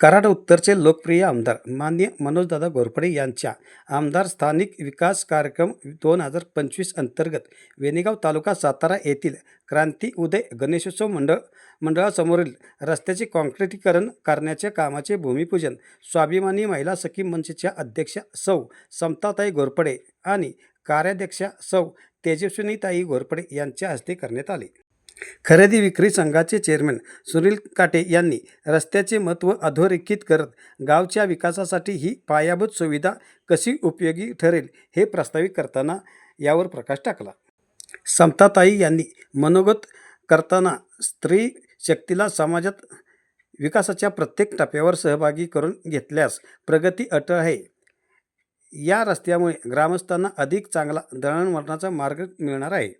कराड उत्तरचे लोकप्रिय आमदार मान्य मनोजदादा घोरपडे यांच्या आमदार स्थानिक विकास कार्यक्रम दोन हजार पंचवीस अंतर्गत वेनेगाव तालुका सातारा येथील क्रांती उदय गणेशोत्सव मंडळ मंडळासमोरील रस्त्याचे काँक्रिटीकरण करण्याच्या कामाचे भूमिपूजन स्वाभिमानी महिला सखी मंचच्या अध्यक्षा सौ समताताई घोरपडे आणि कार्याध्यक्षा सौ तेजस्विनीताई घोरपडे यांच्या हस्ते करण्यात आले. खरेदी विक्री संघाचे चेअरमन सुनील काटे यांनी रस्त्याचे महत्त्व अधोरेखित करत गावच्या विकासासाठी ही पायाभूत सुविधा कशी उपयोगी ठरेल हे प्रस्तावित करताना यावर प्रकाश टाकला. समताताई यांनी मनोगत करताना स्त्री शक्तीला समाजात विकासाच्या प्रत्येक टप्प्यावर सहभागी करून घेतल्यास प्रगती अटळ आहे. या रस्त्यामुळे ग्रामस्थांना अधिक चांगला दळणवळणाचा मार्ग मिळणार आहे.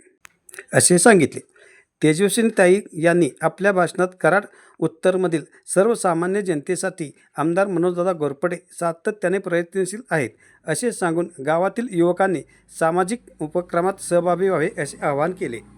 असे सांगितले. तेजस्विनीताई यांनी आपल्या भाषणात कराड उत्तरमधील सर्वसामान्य जनतेसाठी आमदार मनोजदादा घोरपडे सातत्याने प्रयत्नशील आहेत असे सांगून गावातील युवकांनी सामाजिक उपक्रमात सहभागी व्हावे असे आवाहन केले.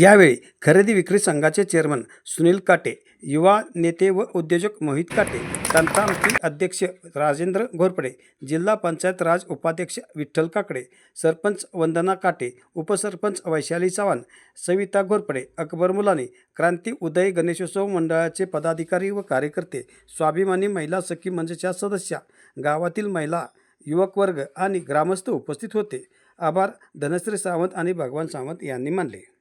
यावेळी खरेदी विक्री संघाचे चेअरमन सुनील काटे युवा नेते व उद्योजक मोहित काटे तंत्रामतील अध्यक्ष राजेंद्र घोरपडे जिल्हा पंचायत राज उपाध्यक्ष विठ्ठल काकडे सरपंच वंदना काटे उपसरपंच वैशाली चव्हाण सविता घोरपडे अकबर मुलानी क्रांती उदय गणेशोत्सव मंडळाचे पदाधिकारी व कार्यकर्ते स्वाभिमानी महिला सखी मंचच्या सदस्या गावातील महिला युवक वर्ग आणि ग्रामस्थ उपस्थित होते. आभार. धनश्री सावंत आणि भगवान सावंत यांनी मानले.